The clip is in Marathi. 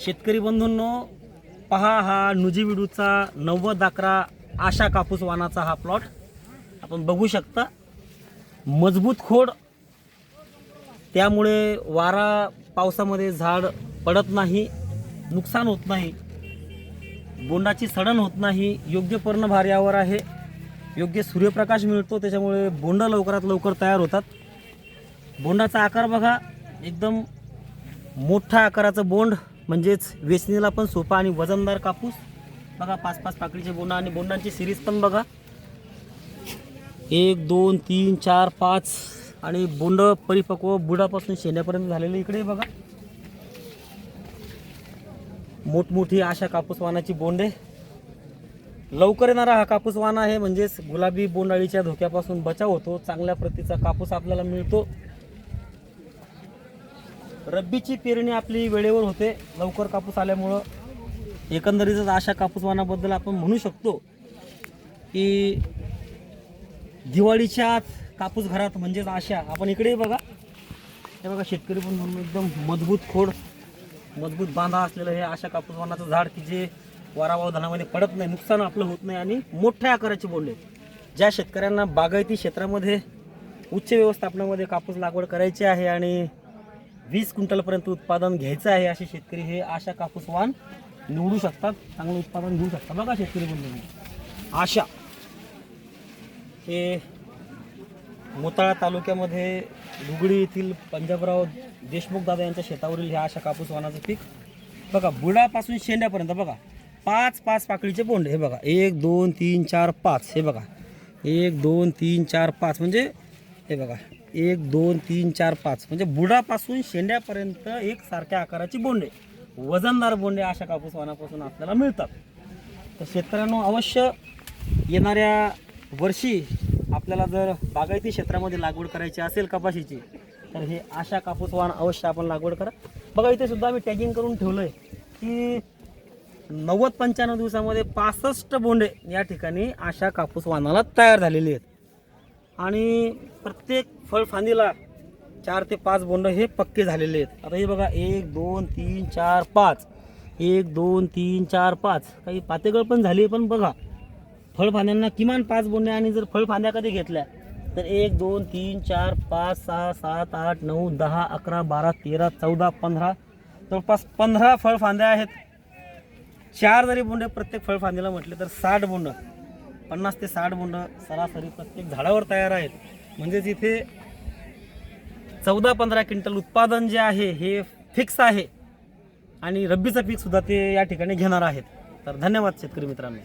शेतकरी बंधूंनो पहा हा नुजीविडूचा नव्वद अकरा आशा कापूस वानाचा हा प्लॉट आपण बघू शकता मजबूत खोड. त्यामुळे वारा पावसामध्ये झाड पडत नाही नुकसान होत नाही बोंडाची सडण होत नाही योग्य पर्णभार यावर आहे योग्य सूर्यप्रकाश मिळतो त्याच्यामुळे बोंड लवकरात लवकर तयार होतात. बोंडाचा आकार बघा एकदम मोठा आकाराचं बोंड. म्हणजेच वेचणीला पण सोपा आणि वजनदार कापूस. बघा पाच पाच पाकळीचे बोंडा आणि बोंडांची सिरीज पण बघा. एक दोन तीन चार पाच आणि बोंड परिपक्व बुडापासून शेण्यापर्यंत झालेले इकडे बघा. मोठमोठी अशा कापूसवानाची बोंडे. लवकर येणारा हा कापूस आहे म्हणजेच गुलाबी बोंडाळीच्या धोक्यापासून बचाव होतो चांगल्या प्रतीचा कापूस आपल्याला मिळतो. रब्बीची पेरणी आपली वेळेवर होते. लवकर कापूस आल्यामुळं एकंदरीतच अशा कापूस वाणाबद्दल आपण म्हणू शकतो की दिवाळीच्या आत कापूस घरात म्हणजेच आशा. आपण इकडे बघा. हे बघा शेतकरी पण म्हणून एकदम मजबूत खोड मजबूत बांधा असलेलं हे अशा कापूस वाणाचं झाड की जे वारावाव धनामध्ये पडत नाही नुकसान आपलं होत नाही आणि मोठ्या आकाराचे बोंडे ज्या शेतकऱ्यांना बागायती क्षेत्रामध्ये उच्च व्यवस्थापनामध्ये कापूस लागवड करायची आहे आणि वीस क्विंटलपर्यंत उत्पादन घ्यायचं आहे असे शेतकरी हे आशा कापूस वाण निवडू शकतात चांगलं उत्पादन घेऊ शकतात. बघा शेतकरी बंधूंनो. आशा हे मोताळा तालुक्यामध्ये दुगडी येथील पंजाबराव देशमुख दादा यांच्या शेतावरील हे आशा कापूस वाणाचं पीक बघा बुडापासून शेंड्यापर्यंत बघा. पाच पाच पाकळीचे बोंड हे बघा. एक दोन तीन चार पाच. हे बघा. एक दोन तीन चार पाच. म्हणजे हे बघा. एक दोन तीन चार पाच. म्हणजे बुडापासून शेंड्यापर्यंत एक सारख्या आकाराची बोंडे. वजनदार बोंडे अशा कापूस वाणापासून आपल्याला मिळतात. तर शेतकऱ्यांनो अवश्य येणाऱ्या वर्षी आपल्याला जर बागायती क्षेत्रामध्ये लागवड करायची असेल कपाशीची तर हे आशा कापूस वाण अवश्य आपण लागवड करा. बघा इथे सुद्धा आम्ही टॅगिंग करून ठेवलं आहे की नव्वद पंच्याण्णव दिवसामध्ये पासष्ट बोंडे या ठिकाणी आशा कापूस वाणाला तयार झालेले आहेत. आणि प्रत्येक फळफांदीला चार ते पाच बोंड हे पक्के झालेले आहेत. आता हे बघा एक दोन तीन चार पाच. एक दोन तीन चार पाच. काही पातेगळ पण झाली पण बघा फळफांद्यांना किमान पाच बोंडे आणि जर फळफांद्या कधी घेतल्या तर एक दोन तीन चार पाच सहा सात आठ नऊ दहा अकरा बारा तेरा चौदा पंधरा जवळपास पंधरा फळफांद्या आहेत. चार जरी बोंडे प्रत्येक फळफांदीला म्हटले तर साठ बोंड. पन्नास ते साठ बोंड सरासरी प्रत्येक झाडावर तयार आहेत. म्हणजेच इथे चौदा पंधरा क्विंटल उत्पादन जे आहे हे फिक्स आहे. आणि रब्बीचं पीकसुद्धा ते या ठिकाणी घेणार आहेत. तर धन्यवाद शेतकरी मित्रांनो.